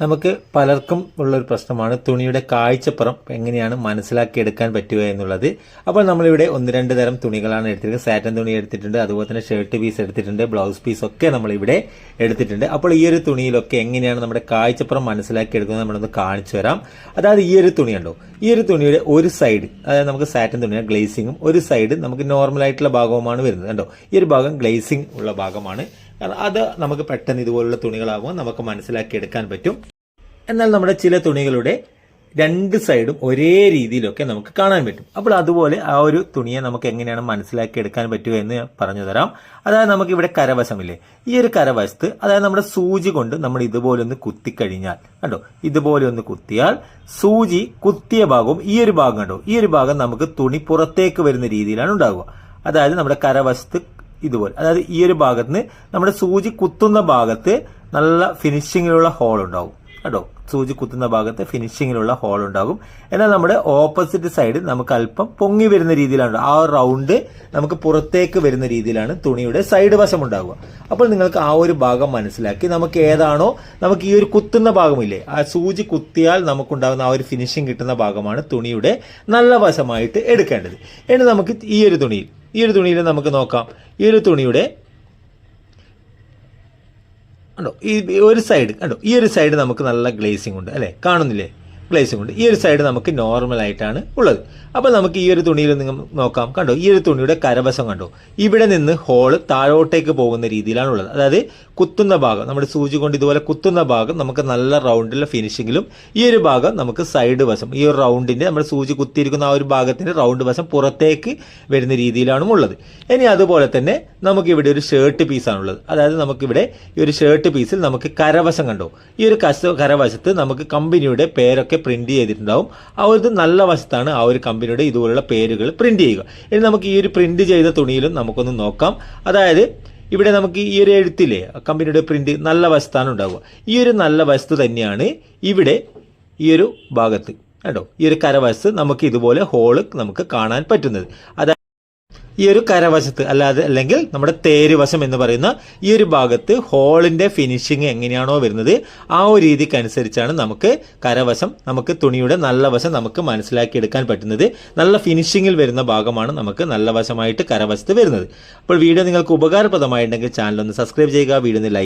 നമുക്ക് പലർക്കും ഉള്ളൊരു പ്രശ്നമാണ്. തുണിയുടെ കാഴ്ചപ്പുറം എങ്ങനെയാണ് മനസ്സിലാക്കിയെടുക്കാൻ പറ്റുക എന്നുള്ളത്. അപ്പോൾ നമ്മളിവിടെ ഒന്ന് രണ്ട് തരം തുണികളാണ് എടുത്തിരിക്കുന്നത്. സാറ്റൻ തുണി എടുത്തിട്ടുണ്ട് അതുപോലെ തന്നെ ഷർട്ട് പീസ് എടുത്തിട്ടുണ്ട് ബ്ലൗസ് പീസ് ഒക്കെ നമ്മളിവിടെ എടുത്തിട്ടുണ്ട്. അപ്പോൾ ഈ ഒരു തുണിയിലൊക്കെ എങ്ങനെയാണ് നമ്മുടെ കാഴ്ചപ്പുറം മനസ്സിലാക്കിയെടുക്കുന്നത് നമ്മളൊന്ന് കാണിച്ചു തരാം. അതായത് ഈ ഒരു തുണിയുണ്ടോ ഈ ഒരു തുണിയുടെ ഒരു സൈഡ് അതായത് നമുക്ക് സാറ്റൻ തുണിയാണ് ഗ്ലേസിങ്ങും ഒരു സൈഡ് നമുക്ക് നോർമൽ ആയിട്ടുള്ള ഭാഗവുമാണ് വരുന്നത്. കണ്ടോ? ഈ ഒരു ഭാഗം ഗ്ലേസിംഗ് ഉള്ള ഭാഗമാണ്. അത് നമുക്ക് പെട്ടെന്ന് ഇതുപോലുള്ള തുണികളാകുമ്പോൾ നമുക്ക് മനസ്സിലാക്കി എടുക്കാൻ പറ്റും. എന്നാൽ നമ്മുടെ ചില തുണികളുടെ രണ്ട് സൈഡും ഒരേ രീതിയിലൊക്കെ നമുക്ക് കാണാൻ പറ്റും. അപ്പോൾ അതുപോലെ ആ ഒരു തുണിയെ നമുക്ക് എങ്ങനെയാണ് മനസ്സിലാക്കി എടുക്കാൻ പറ്റുക എന്ന് പറഞ്ഞു തരാം. അതായത് നമുക്ക് ഇവിടെ കരവശമില്ലേ? ഈ ഒരു കരവശത്ത് അതായത് നമ്മുടെ സൂചി കൊണ്ട് നമ്മൾ ഇതുപോലെ ഒന്ന് കുത്തിക്കഴിഞ്ഞാൽ കണ്ടോ? ഇതുപോലെ ഒന്ന് കുത്തിയാൽ സൂചി കുത്തിയ ഭാഗവും ഈ ഒരു ഭാഗം കണ്ടോ? ഈ ഒരു ഭാഗം നമുക്ക് തുണി പുറത്തേക്ക് വരുന്ന രീതിയിലാണ് ഉണ്ടാവുക. അതായത് നമ്മുടെ കരവശത്ത് ഇതുപോലെ അതായത് ഈ ഒരു ഭാഗത്ത് നമ്മുടെ സൂചി കുത്തുന്ന ഭാഗത്ത് നല്ല ഫിനിഷിങ്ങിലുള്ള ഹോൾ ഉണ്ടാവും. കേട്ടോ സൂചി കുത്തുന്ന ഭാഗത്ത് ഫിനിഷിങ്ങിലുള്ള ഹോൾ ഉണ്ടാകും. എന്നാൽ നമ്മുടെ ഓപ്പോസിറ്റ് സൈഡ് നമുക്ക് അല്പം പൊങ്ങി വരുന്ന രീതിയിലാണ്. ആ റൗണ്ട് നമുക്ക് പുറത്തേക്ക് വരുന്ന രീതിയിലാണ് തുണിയുടെ സൈഡ് വശം ഉണ്ടാകുക അപ്പോൾ നിങ്ങൾക്ക് ആ ഒരു ഭാഗം മനസ്സിലാക്കി നമുക്ക് ഏതാണോ നമുക്ക് ഈ ഒരു കുത്തുന്ന ഭാഗമില്ലേ? ആ സൂചി കുത്തിയാൽ നമുക്കുണ്ടാകുന്ന ആ ഒരു ഫിനിഷിംഗ് കിട്ടുന്ന ഭാഗമാണ് തുണിയുടെ നല്ല വശമായിട്ട് എടുക്കേണ്ടത്. ഇനി നമുക്ക് ഈ ഒരു തുണിയിൽ ഈ ഒരു തുണിയിൽ നമുക്ക് നോക്കാം. ഈ ഒരു തുണിയുടെ കണ്ടോ? ഈ ഒരു സൈഡ് കണ്ടോ? ഈ ഒരു സൈഡ് നമുക്ക് നല്ല ഗ്ലേസിംഗ് ഉണ്ട് അല്ലേ? കാണുന്നില്ലേ? ഗ്ലേസിംഗ് ഉണ്ട് ഈ ഒരു സൈഡ് നമുക്ക് നോർമൽ ആയിട്ടാണ് ഉള്ളത്. അപ്പോൾ നമുക്ക് ഈ ഒരു തുണിയിൽ നിങ്ങൾ നോക്കാം. കണ്ടോ ഈ ഒരു തുണിയുടെ കരവശം കണ്ടോ? ഇവിടെ നിന്ന് ഹോൾ താഴോട്ടേക്ക് പോകുന്ന രീതിയിലാണ് ഉള്ളത്. അതായത് കുത്തുന്ന ഭാഗം നമ്മുടെ സൂചി കൊണ്ട് ഇതുപോലെ കുത്തുന്ന ഭാഗം നമുക്ക് നല്ല റൗണ്ടിലെ ഫിനിഷിങ്ങിലും ഈ ഒരു ഭാഗം നമുക്ക് സൈഡ് വശം ഈ ഒരു റൗണ്ടിന്റെ നമ്മുടെ സൂചി കുത്തിയിരിക്കുന്ന ആ ഒരു ഭാഗത്തിന്റെ റൗണ്ട് വശം പുറത്തേക്ക് വരുന്ന രീതിയിലാണ് ഉള്ളത്. ഇനി അതുപോലെ തന്നെ നമുക്ക് ഇവിടെ ഒരു ഷർട്ട് പീസാണുള്ളത് അതായത് നമുക്കിവിടെ ഈ ഒരു ഷർട്ട് പീസിൽ നമുക്ക് കരവശം കണ്ടോ? ഈ ഒരു കശ കരവശത്ത് നമുക്ക് കമ്പനിയുടെ പേരൊക്കെ പ്രിന്റ് ചെയ്തിട്ടുണ്ടാവും. ആ ഒരു നല്ല വശത്താണ് ആ ഒരു കമ്പനിയുടെ ഇതുപോലുള്ള പേരുകൾ പ്രിന്റ് ചെയ്യുക. ഇനി നമുക്ക് ഈ ഒരു പ്രിന്റ് ചെയ്ത തുണിയിലും നമുക്കൊന്ന് നോക്കാം. അതായത് ഇവിടെ നമുക്ക് ഈ ഒരു എഴുത്തിലെ കമ്പനിയുടെ പ്രിന്റ് നല്ല വശത്താണ് ഉണ്ടാവുക. ഈ ഒരു നല്ല വശത്ത് തന്നെയാണ് ഇവിടെ ഈ ഒരു ഭാഗത്ത്. കേട്ടോ ഈ ഒരു കരവശത്ത് നമുക്ക് ഇതുപോലെ ഹോൾ നമുക്ക് കാണാൻ പറ്റുന്നത്. അതായത് ഈ ഒരു കരവശത്ത് അല്ലാതെ അല്ലെങ്കിൽ നമ്മുടെ തേരുവശം എന്ന് പറയുന്ന ഈ ഒരു ഭാഗത്ത് ഹോളിന്റെ ഫിനിഷിങ് എങ്ങനെയാണോ വരുന്നത് ആ ഒരു രീതിക്ക് അനുസരിച്ചാണ് നമുക്ക് കരവശം നമുക്ക് തുണിയുടെ നല്ല വശം നമുക്ക് മനസ്സിലാക്കിയെടുക്കാൻ പറ്റുന്നത്. നല്ല ഫിനിഷിങ്ങിൽ വരുന്ന ഭാഗമാണ് നമുക്ക് നല്ല വശമായിട്ട് കരവശത്ത് വരുന്നത്. അപ്പോൾ വീഡിയോ നിങ്ങൾക്ക് ഉപകാരപ്രദമായിട്ടുണ്ടെങ്കിൽ ചാനൽ ഒന്ന് സബ്സ്ക്രൈബ് ചെയ്യുക വീഡിയോ ഒന്ന് ലൈക്ക്